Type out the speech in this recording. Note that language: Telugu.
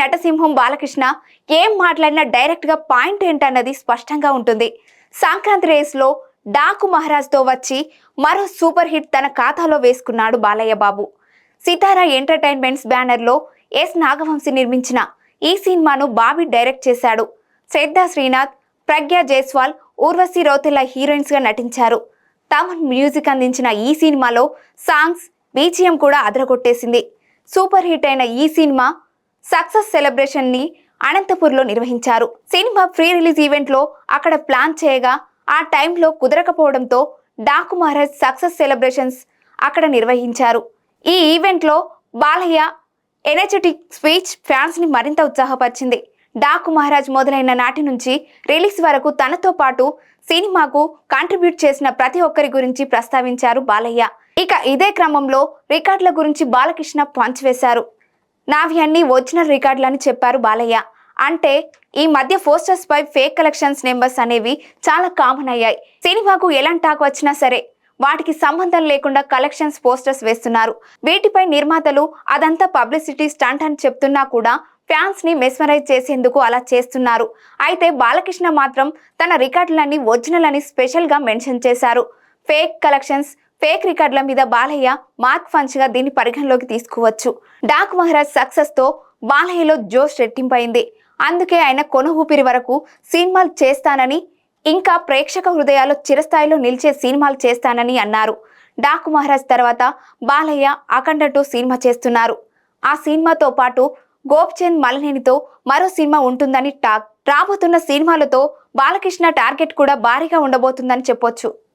నటసింహం బాలకృష్ణ ఏం మాట్లాడినా డైరెక్ట్గా పాయింట్ ఏంటన్నది స్పష్టంగా ఉంటుంది. సంక్రాంతి రేస్లో డాకు మహారాజ్తో వచ్చి మరో సూపర్ హిట్ తన ఖాతాలో వేసుకున్నాడు బాలయ్య బాబు. సితారా ఎంటర్టైన్మెంట్స్ బ్యానర్లో ఎస్ నాగవంశి నిర్మించిన ఈ సినిమాను బాబీ డైరెక్ట్ చేశాడు. శ్రద్ధా శ్రీనాథ్ ప్రజ్ఞా జైస్వాల్ ఊర్వశి రౌతెల హీరోయిన్స్గా నటించారు. తమన్ మ్యూజిక్ అందించిన ఈ సినిమాలో సాంగ్స్ బీజిఎం కూడా అదరగొట్టేసింది. సూపర్ హిట్ అయిన ఈ సినిమా సక్సెస్ సెలబ్రేషన్ని అనంతపూర్లో నిర్వహించారు. సినిమా ప్రీ రిలీజ్ ఈవెంట్లో అక్కడ ప్లాన్ చేయగా ఆ టైంలో కుదరకపోవడంతో డాకు మహారాజ్ సక్సెస్ సెలబ్రేషన్స్ అక్కడ నిర్వహించారు. ఈ ఈవెంట్లో బాలయ్య ఎనర్జెటిక్ స్పీచ్ ఫ్యాన్స్ని మరింత ఉత్సాహపరిచింది. డాకు మహారాజ్ మొదలైన నాటి నుంచి రిలీజ్ వరకు తనతో పాటు సినిమాకు కాంట్రిబ్యూట్ చేసిన ప్రతి ఒక్కరి గురించి ప్రస్తావించారు బాలయ్య. ఇక ఇదే క్రమంలో రికార్డుల గురించి బాలకృష్ణ పంచివేశారు. నావి అన్ని ఒరిజినల్ రికార్డులని చెప్పారు బాలయ్య. అంటే ఈ మధ్య పోస్టర్స్ పై ఫేక్ కలెక్షన్స్ నెంబర్స్ అనేవి చాలా కామన్ అయ్యాయి. సినిమాకు ఎలాంటి టాక్ వచ్చినా సరే వాటికి సంబంధం లేకుండా కలెక్షన్స్ పోస్టర్స్ వేస్తున్నారు. వీటిపై నిర్మాతలు అదంతా పబ్లిసిటీ స్టంట్ అని చెప్తున్నా కూడా ఫ్యాన్స్ని మెస్మరైజ్ చేసేందుకు అలా చేస్తున్నారు. అయితే బాలకృష్ణ మాత్రం తన రికార్డులన్నీ ఒరిజినల్ అని స్పెషల్గా మెన్షన్ చేశారు. ఫేక్ కలెక్షన్స్ ఫేక్ రికార్డుల మీద బాలయ్య మార్క్ ఫంచ్గా దీన్ని పరిగణలోకి తీసుకోవచ్చు. డాక్ మహారాజ్ సక్సెస్తో బాలయ్యలో జోష్ రెట్టింపైంది. అందుకే ఆయన కొన ఊపిరి వరకు సినిమాలు చేస్తానని ఇంకా ప్రేక్షక హృదయాల్లో చిరస్థాయిలో నిలిచే సినిమాలు చేస్తానని అన్నారు. డాకు మహారాజ్ తర్వాత బాలయ్య అఖండ టూ సినిమా చేస్తున్నారు. ఆ సినిమాతో పాటు గోప్చంద్ మలనేనితో మరో సినిమా ఉంటుందని టాక్ రాబోతున్న సినిమాలతో బాలకృష్ణ టార్గెట్ కూడా భారీగా ఉండబోతుందని చెప్పొచ్చు.